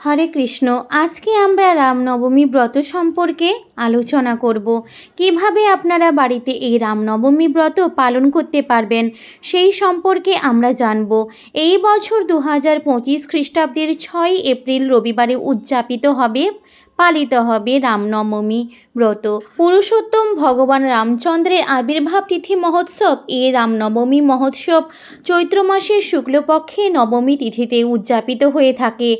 হরে কৃষ্ণ, আজকে আমরা রামনবমী ব্রত সম্পর্কে আলোচনা করব। কীভাবে আপনারা বাড়িতে এই রামনবমী ব্রত পালন করতে পারবেন সেই সম্পর্কে আমরা জানব। এই বছর দু হাজার পঁচিশ খ্রিস্টাব্দের ছয় এপ্রিল রবিবারে উদযাপিত হবে, পালিত হবে রামনবমী ব্রত। পুরুষোত্তম ভগবান রামচন্দ্রের আবির্ভাব তিথি মহোৎসব এই রামনবমী মহোৎসব চৈত্র মাসের শুক্লপক্ষে নবমী তিথিতে উদযাপিত হয়ে থাকে।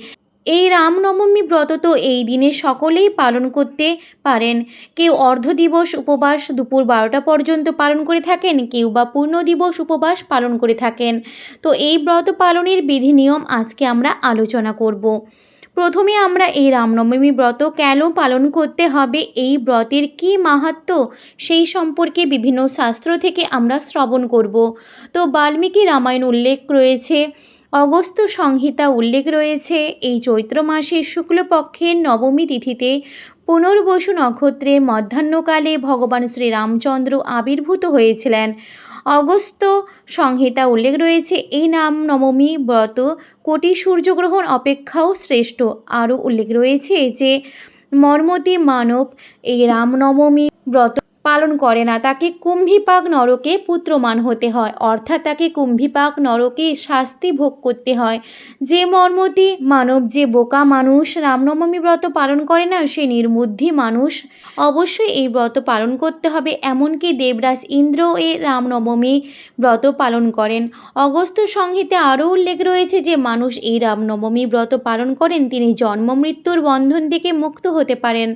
এই রামনবমী ব্রত তো এই দিনে সকলেই পালন করতে পারেন। কেউ অর্ধ দিবস উপবাস দুপুর বারোটা পর্যন্ত পালন করে থাকেন, কেউ বা পূর্ণ দিবস উপবাস পালন করে থাকেন। তো এই ব্রত পালনের বিধি নিয়ম আজকে আমরা আলোচনা করব। প্রথমে আমরা এই রামনবমী ব্রত কেন পালন করতে হবে, এই ব্রতের কী মাহাত্ম্য সেই সম্পর্কে বিভিন্ন শাস্ত্র থেকে আমরা শ্রবণ করব। তো বাল্মীকি রামায়ণ উল্লেখ রয়েছে অগস্ত্য সংহিতা উল্লেখ রয়েছে। এই চৈত্র মাসের শুক্লপক্ষের নবমী তিথিতে পুনর্বসু নক্ষত্রের মধ্যাহ্নকালে ভগবান শ্রীরামচন্দ্র আবির্ভূত হয়েছিলেন। অগস্ত্য সংহিতা উল্লেখ রয়েছে। এই নাম নবমী ব্রত কোটি সূর্যগ্রহণ অপেক্ষাও শ্রেষ্ঠ। আরও উল্লেখ রয়েছে যে মর্মতি মানব এই রামনবমী ব্রত পালন করে না। তাকে কুম্ভীপাক নরকে পুত্রমান হতে হয়। অর্থাৎ তাকে কুম্ভীপাক নরকে শাস্তি ভোগ করতে হয়। যে মর্মতি মানব, যে বোকা মানুষ রামনবমী ব্রত পালন করে না, সে নির্বুদ্ধি মানুষ অবশ্যই এই ব্রত পালন করতে হবে। এমনকি দেবরাজ ইন্দ্র এ রামনবমী ব্রত পালন করেন। অগস্ত্য সংহিতে আরও উল্লেখ রয়েছে যে, মানুষ এই রামনবমী ব্রত পালন করেন, তিনি জন্ম মৃত্যুর বন্ধন থেকে মুক্ত হতে পারেন।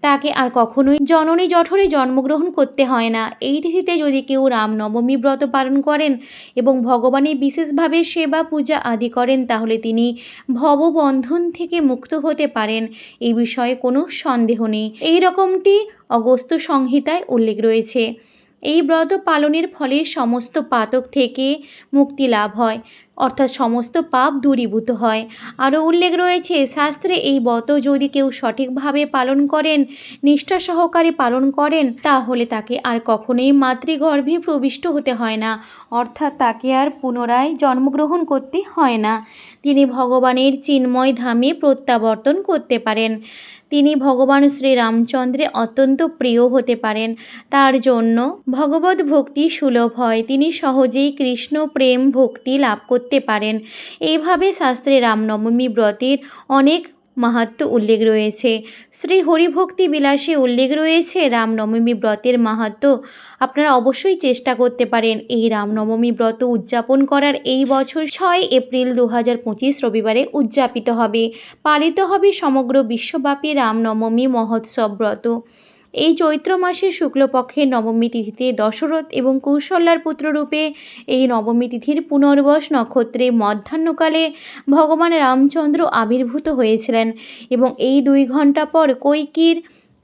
তাকে আর কখনোই জননী জঠরে জন্মগ্রহণ করতে হয় না। এই তিথিতে যদি কেউ রামনবমী ব্রত পালন করেন এবং ভগবানের বিশেষভাবে সেবা পূজা আদি করেন, তাহলে তিনি ভববন্ধন থেকে মুক্ত হতে পারেন। এই বিষয়ে কোনো সন্দেহ নেই। এই রকমটি অগস্ত্য সংহিতায় উল্লেখ রয়েছে। এই ব্রত পালনের ফলে সমস্ত পাতক থেকে মুক্তি লাভ হয়। অর্থাৎ সমস্ত পাপ দূরীভূত হয়। আরও উল্লেখ রয়েছে, শাস্ত্রে এই ব্রত যদি কেউ সঠিকভাবে পালন করেন, নিষ্ঠা সহকারে পালন করেন, তাহলে তাকে আর কখনোই মাতৃগর্ভে প্রবিষ্ট হতে হয় না। অর্থাৎ তাকে আর পুনরায় জন্মগ্রহণ করতে হয় না। তিনি ভগবানের চিন্ময় ধামে প্রত্যাবর্তন করতে পারেন। তিনি ভগবান শ্রীরামচন্দ্রে অত্যন্ত প্রিয় হতে পারেন। তার জন্য ভগবত ভক্তি সুলভ হয়। তিনি সহজেই কৃষ্ণ প্রেম ভক্তি লাভ করতে পারেন। এইভাবে শাস্ত্রে রামনবমী ব্রতের অনেক মাহাত্ম্য উল্লেখ রয়েছে। শ্রী হরিভক্তি বিলাসে উল্লেখ রয়েছে রামনবমী ব্রতের মাহাত্ম্য আপনারা অবশ্যই চেষ্টা করতে পারেন এই রামনবমী ব্রত উদযাপন করার। এই বছর ছয় এপ্রিল দু হাজার পঁচিশ রবিবারে উদযাপিত হবে। পালিত হবে সমগ্র বিশ্বব্যাপী রামনবমী মহোৎসব ব্রত। এই চৈত্র মাসের শুক্লপক্ষের নবমী তিথিতে দশরথ এবং কৌশল্যার পুত্ররূপে এই নবমী তিথির পুনর্বস নক্ষত্রে মধ্যাহ্নকালে ভগবান রামচন্দ্র আবির্ভূত হয়েছিলেন এবং এই দুই ঘণ্টা পর কৈকির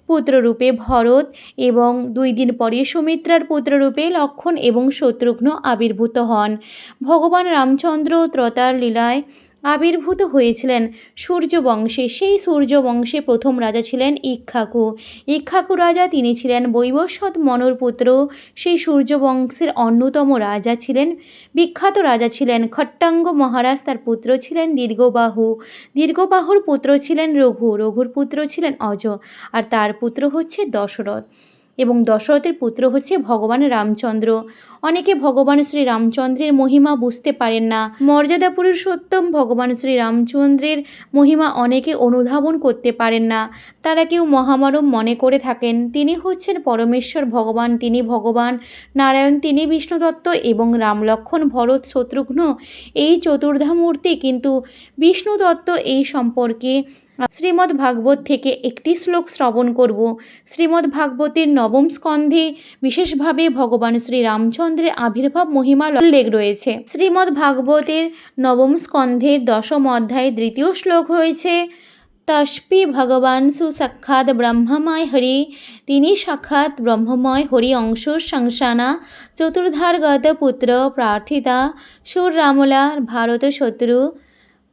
পুত্ররূপে ভরত এবং দুই দিন পরে সুমিত্রার পুত্ররূপে লক্ষণ এবং শত্রুঘ্ন আবির্ভূত হন। ভগবান রামচন্দ্র ত্রতার লীলায় আবির্ভূত হয়েছিলেন সূর্যবংশে। সেই সূর্যবংশে প্রথম রাজা ছিলেন ইক্ষাকু। ইক্ষাকু রাজা তিনি ছিলেন বৈবস্বত মনুর পুত্র। সেই সূর্যবংশের অন্যতম রাজা ছিলেন, বিখ্যাত রাজা ছিলেন খট্টাঙ্গ মহারাজ, তার পুত্র ছিলেন দীর্ঘবাহু। দীর্ঘবাহুর পুত্র ছিলেন রঘু, রঘুর পুত্র ছিলেন অজ, আর তার পুত্র হচ্ছে দশরথ। এবং দশরথের পুত্র হচ্ছে ভগবান রামচন্দ্র। অনেকে ভগবান শ্রী রামচন্দ্রের মহিমা বুঝতে পারেন না। মর্যাদা পুরুষোত্তম ভগবান শ্রী রামচন্দ্রের মহিমা অনেকে অনুধাবন করতে পারেন না। তারা কেউ মহামানব মনে করে থাকেন। তিনি হচ্ছেন পরমেশ্বর ভগবান, তিনি ভগবান, নারায়ণ, তিনি বিষ্ণুদত্ত এবং রামলক্ষণ ভরত শত্রুঘ্ন। এই চতুর্ধামূর্তি কিন্তু বিষ্ণুদত্ত এই সম্পর্কে শ্রীমদ্ ভাগবত থেকে একটি শ্লোক শ্রবণ করব। শ্রীমদ্ ভাগবতের নবম স্কন্ধে বিশেষভাবে ভগবান শ্রী রামচন্দ্রের আবির্ভাব মহিমা উল্লেখ রয়েছে। শ্রীমদ্ ভাগবতের নবম স্কন্ধের দশম অধ্যায়ে দ্বিতীয় শ্লোক রয়েছে তস্পি ভগবান সুসাক্ষাৎ ব্রহ্মময় হরি, তিনি সাক্ষাৎ ব্রহ্মময় হরি অংশ সংসানা, চতুর্ধারগত পুত্র প্রার্থিতা সুর রামলা ভারত শত্রু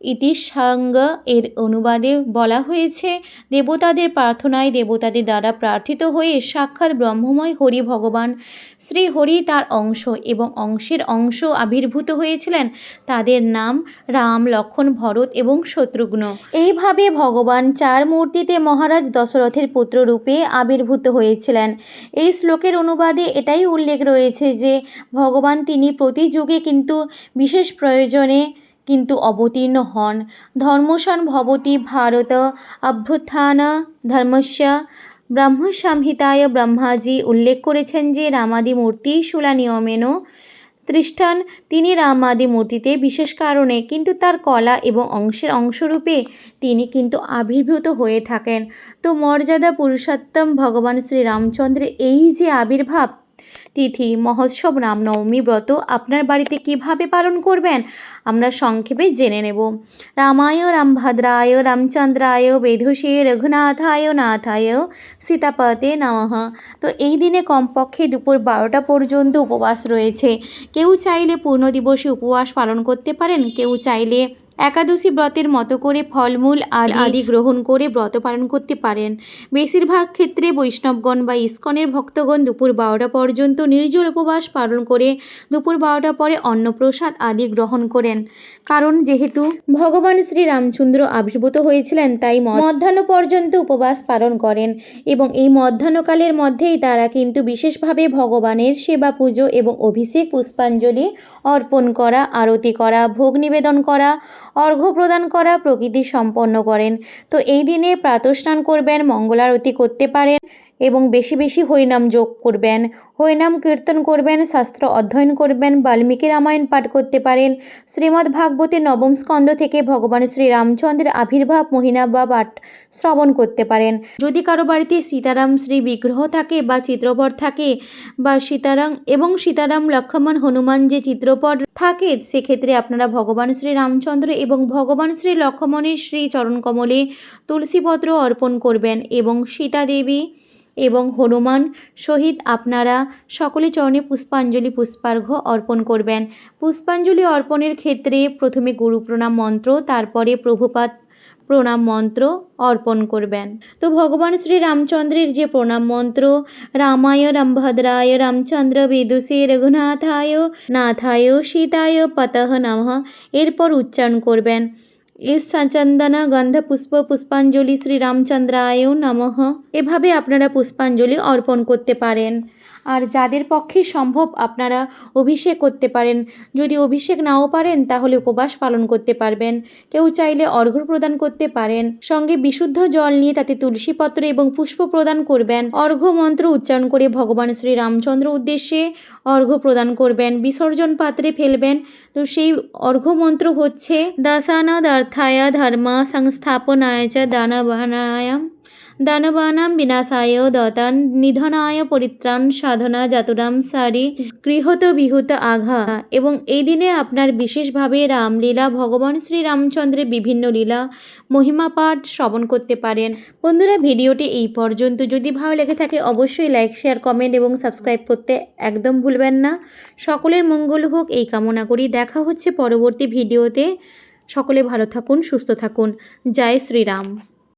ইতিসাঙ্গ এর অনুবাদে বলা হয়েছে, দেবতাদের প্রার্থনায় দেবতাদের দ্বারা প্রার্থিত হয়ে সাক্ষাৎ ব্রহ্মময় হরি ভগবান শ্রী হরি তার অংশ এবং অংশের অংশ আবির্ভূত হয়েছিলেন। তাদের নাম রাম, লক্ষণ, ভরত এবং শত্রুঘ্ন। এইভাবে ভগবান চার মূর্তিতে মহারাজ দশরথের পুত্র রূপে আবির্ভূত হয়েছিলেন। এই শ্লোকের অনুবাদে এটাই উল্লেখ রয়েছে যে, ভগবান তিনি প্রতি যুগে কিন্তু বিশেষ প্রয়োজনে কিন্তু অবতীর্ণ হন। ধর্মসান ভবতি ভারত অভ্যুত্থান ধর্মস্য ব্রহ্মসংহিতায় ব্রহ্মাজি উল্লেখ করেছেন যে রামাদি মূর্তি শুলা নিয়মেন তৃষ্ঠান তিনি রামাদি মূর্তিতে বিশেষ কারণে কিন্তু তার কলা এবং অংশের অংশরূপে তিনি কিন্তু আবির্ভূত হয়ে থাকেন। তো মর্যাদা পুরুষোত্তম ভগবান শ্রী রামচন্দ্রের এই যে আবির্ভাব তিথি, মহোৎসব রামনবমী ব্রত আপনার বাড়িতে কীভাবে পালন করবেন? আমরা সংক্ষেপে জেনে নেব। রামায় রামভদ্রায় রামচন্দ্রায় বেধুষে রঘুনাথায় নাথায় সীতাপতে নমঃ। তো এই দিনে কমপক্ষে দুপুর বারোটা পর্যন্ত উপবাস রয়েছে। কেউ চাইলে পূর্ণ দিবসে উপবাস পালন করতে পারেন, কেউ চাইলে একাদশী ব্রতের মতো করে ফলমূল আদি আদি গ্রহণ করে ব্রত পালন করতে পারেন। বেশিরভাগ ক্ষেত্রে বৈষ্ণবগণ বা ইস্কনের ভক্তগণ দুপুর বারোটা পর্যন্ত নির্জল উপবাস পালন করে দুপুর বারোটা পরে অন্নপ্রসাদ আদি গ্রহণ করেন। কারণ যেহেতু ভগবান শ্রী রামচন্দ্র আবির্ভূত হয়েছিলেন, তাই মধ্যাহ্ন পর্যন্ত উপবাস পালন করেন এবং এই মধ্যাহ্নকালের মধ্যেই তারা কিন্তু বিশেষভাবে ভগবানের সেবা পুজো এবং অভিষেক পুষ্পাঞ্জলি অর্পণ করা, আরতি করা, ভোগ নিবেদন করা অর্ঘ্য প্রদান করা প্রকৃতি সম্পন্ন করেন। তো এই দিনে প্রাতঃস্নান করবেন মঙ্গলারতি করতে পারেন। এবং বেশি বেশি হরিনাম যোগ করবেন। হরিনাম কীর্তন করবেন, শাস্ত্র অধ্যয়ন করবেন, বাল্মীকি রামায়ণ পাঠ করতে পারেন। শ্রীমদ্ ভাগবতের নবম স্কন্ধ থেকে ভগবান শ্রী রামচন্দ্রের আবির্ভাব মহিনা বা পাঠ শ্রবণ করতে পারেন। যদি কারও বাড়িতে সীতারাম শ্রী বিগ্রহ থাকে বা চিত্রপট থাকে বা সীতারাম এবং সীতারাম লক্ষ্মণ হনুমান যে চিত্রপট থাকে, সেক্ষেত্রে আপনারা ভগবান শ্রী রামচন্দ্র এবং ভগবান শ্রী লক্ষ্মণের শ্রী চরণকমলে তুলসীপত্র অর্পণ করবেন এবং সীতা দেবী এবং হনুমান সহিত আপনারা সকলে চরণে পুষ্পাঞ্জলি পুষ্পার্ঘ্য অর্পণ করবেন। পুষ্পাঞ্জলি অর্পণের ক্ষেত্রে প্রথমে গুরু প্রণাম মন্ত্র, তারপরে প্রভুপাত প্রণাম মন্ত্র অর্পণ করবেন। তো ভগবান শ্রী রামচন্দ্রের যে প্রণাম মন্ত্র, রামায় রামভদ্রায়, রামচন্দ্র বিদুষে রঘুনাথায়, নাথায় সীতায় পতঃ নমঃ, এরপর উচ্চারণ করবেন। এস চন্দনা গন্ধ পুষ্প পুষ্পাঞ্জলি শ্রী রামচন্দ্রায় নমঃ। এভাবে আপনারা পুষ্পাঞ্জলি অর্পণ করতে পারেন। আর যাদের পক্ষে সম্ভব আপনারা অভিষেক করতে পারেন। যদি অভিষেক নাও পারেন, তাহলে উপবাস পালন করতে পারবেন। কেউ চাইলে অর্ঘ্য প্রদান করতে পারেন। সঙ্গে বিশুদ্ধ জল নিয়ে তাতে তুলসী পত্র এবং পুষ্প প্রদান করবেন। অর্ঘ্য মন্ত্র উচ্চারণ করে ভগবান শ্রী রামচন্দ্র উদ্দেশ্যে অর্ঘ্য প্রদান করবেন। বিসর্জন পাত্রে ফেলবেন। তো সেই অর্ঘ্য মন্ত্র হচ্ছে দশানদার্থায় ধর্মা সংস্থাপনায় চ দানবানায় দানবানাম বিনাশায় দতান, নিধনায় পরিত্রাণ, সাধনা জাতুরাম সারি, গৃহত বিহুত আঘা। এবং এই দিনে আপনার বিশেষভাবে রামলীলা, ভগবান শ্রী রামচন্দ্রের বিভিন্ন লীলা, মহিমা পাঠ শ্রবণ করতে পারেন। বন্ধুরা, ভিডিওটি এই পর্যন্ত। যদি ভালো লেগে থাকে, অবশ্যই লাইক শেয়ার কমেন্ট এবং সাবস্ক্রাইব করতে একদম ভুলবেন না। সকলের মঙ্গল হোক, এই কামনা করি। দেখা হচ্ছে পরবর্তী ভিডিওতে। সকলে ভালো থাকুন, সুস্থ থাকুন। জয় শ্রীরাম।